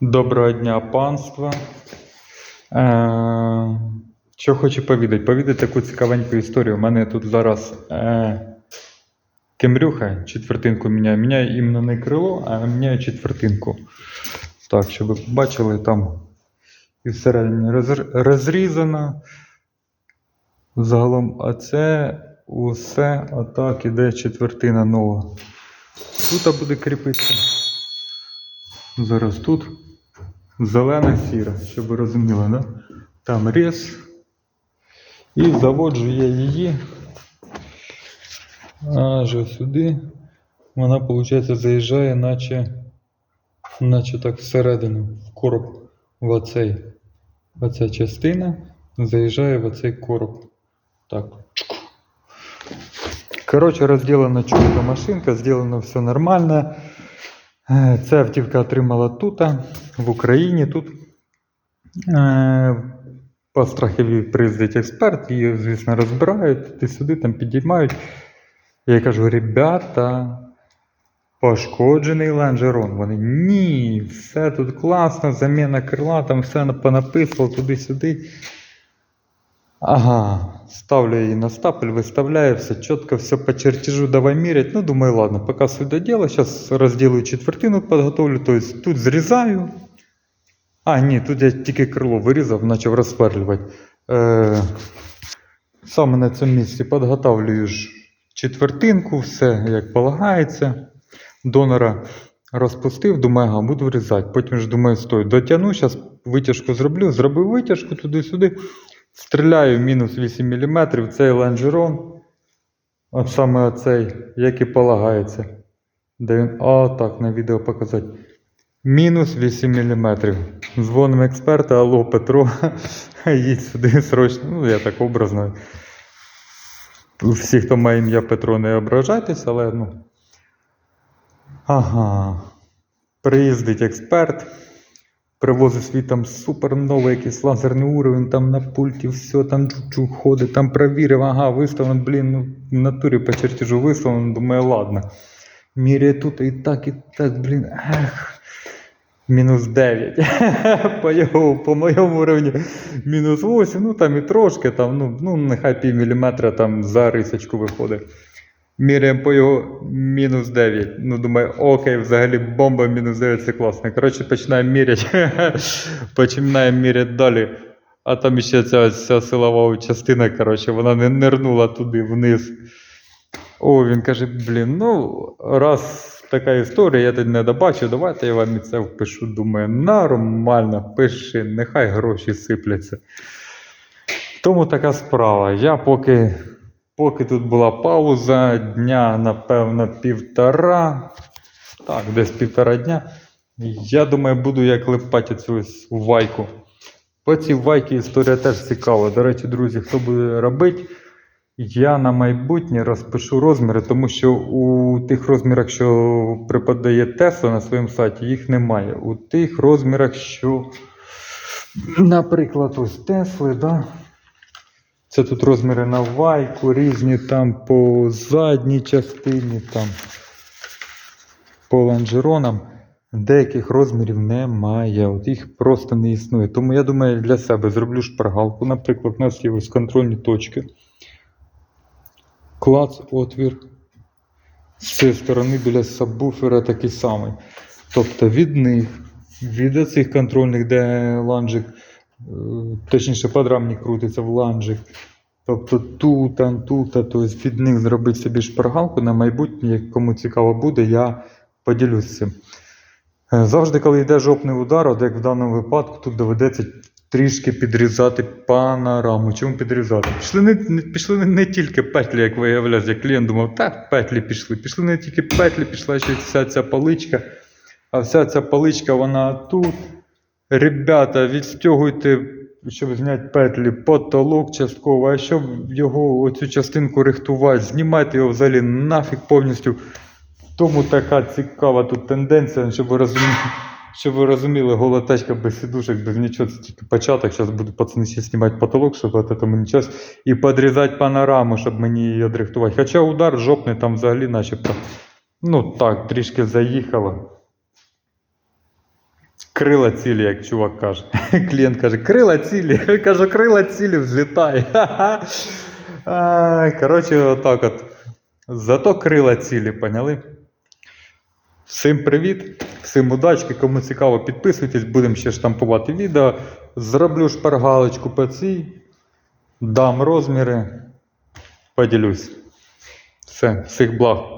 Доброго дня, панство. Е, що хочу повідати? Повідати таку цікавеньку історію. У мене тут зараз е, кемрюха четвертинку міняє. Міняє іменно не крило, а міняє четвертинку. Так, щоб ви бачили, там і всередині роз- розрізано. Загалом, а це усе отак іде четвертина нова. Тут буде кріпитися. Зараз тут зелена сіра, щоб ви розуміли, да? Там рез. І заводжу я її аж сюди. Вона, виходить, заїжджає, наче, наче так всередину, в короб, в оцей. Оця частина заїжджає в оцей короб. Так. Коротше, розділена чудо машинка, зроблено все нормально. Е, Ця автівка отримала тут, в Україні. Тут е, по страховій приїздить експерт, її, звісно, розбирають, туди-сюди там підіймають. Я кажу, ребята, пошкоджений ланжерон. Вони ні, все тут класно, заміна крила, там все понаписував туди-сюди. Ага, ставлю її на стапель, виставляю все чітко, все по чертежу давай мірять. Ну, думаю, ладно, поки сюди діло, зараз розділю четвертину, підготовлю, тобто тут зрізаю. А, ні, тут я тільки крило вирізав, почав розсверлювати. Е, саме на цьому місці підготовлюю ж четвертинку, все як полагається. Донора розпустив, думаю, ага, буду вирізати. Потім ж думаю, стой, дотягну, зараз витяжку зроблю, зробив витяжку туди-сюди. Стріляю мінус 8 мм, цей лонжерон. От саме оцей, як і полагається. Де він. А, так, на відео показати. Мінус 8 мм. Дзвонимо експерта, алло, Петро, їдь сюди срочно. Ну, я так образно. Всі, хто має ім'я Петро, не ображайтесь, але ну. Ага. Приїздить експерт. Привозить свій там супер новий якийсь лазерний уровень, там на пульті все, там чук-чук ходить, там провірив, ага, виставлено, блін, ну, в натурі по чертежу виставлено, думаю, ладно. Міряє тут і так, і так, блін, ех. Мінус 9. по, його, по моєму уровні мінус 8, ну там і трошки, там, ну, ну нехай пів міліметра там за рисочку виходить. Міряємо по його мінус 9. Ну, думаю, окей, взагалі бомба мінус 9 це класно. Коротше, починаємо міряти. починаємо міряти далі. А там ще ця, ця силова частина, коротше, вона не нирнула туди вниз. О, він каже: блін, ну, раз така історія, я тут не добачу, давайте я вам це впишу. Думаю, нормально, пиши, нехай гроші сипляться. Тому така справа. Я поки. Поки тут була пауза, дня, напевно, півтора. Так, десь півтора дня. Я думаю, буду як липати цю вайку. По цій вайці історія теж цікава. До речі, друзі, хто буде робити, я на майбутнє розпишу розміри, тому що у тих розмірах, що преподає Tesla на своєму сайті, їх немає. У тих розмірах, що, наприклад, ось Тесли, да? Це тут розміри на вайку, різні там по задній частині, там по лонжеронам. Деяких розмірів немає, от їх просто не існує. Тому я думаю, для себе зроблю шпаргалку. Наприклад, у нас є ось контрольні точки. Клац, отвір. З цієї сторони біля сабвуфера такий самий. Тобто від них, від цих контрольних, де ланжик, точніше подрамник крутиться в ланжик. Тобто тут, там, тут, тобто від них зробити собі шпаргалку на майбутнє, кому цікаво буде, я поділюсь цим. Е, Завжди, коли йде жопний удар, от як в даному випадку, тут доведеться трішки підрізати панораму. Чому підрізати? Пішли не, пішли не, не тільки петлі, як виявляється, як клієнт думав, так, петлі пішли. Пішли не тільки петлі, пішла ще вся ця паличка. А вся ця паличка, вона тут. Ребята, відстягуйте, щоб зняти петлі, потолок частково, а щоб його оцю частинку рихтувати, знімайте його взагалі нафіг повністю. Тому така цікава тут тенденція, щоб ви розуміли, щоб ви розуміли, гола без сідушок, без нічого, це тільки початок. Зараз буду пацани ще знімати потолок, щоб от мені час, і підрізати панораму, щоб мені її одрихтувати. Хоча удар жопний там взагалі начебто. Ну так, трішки заїхало. Крила цілі, як чувак каже. Клієнт каже, крила цілі. Я кажу, крила цілі взлітає. Коротше, отак от. Зато крила цілі, поняли? Всім привіт, всім удачки, кому цікаво, підписуйтесь, будемо ще штампувати відео. Зроблю шпаргалочку по цій, дам розміри, поділюсь. Все, всіх благ.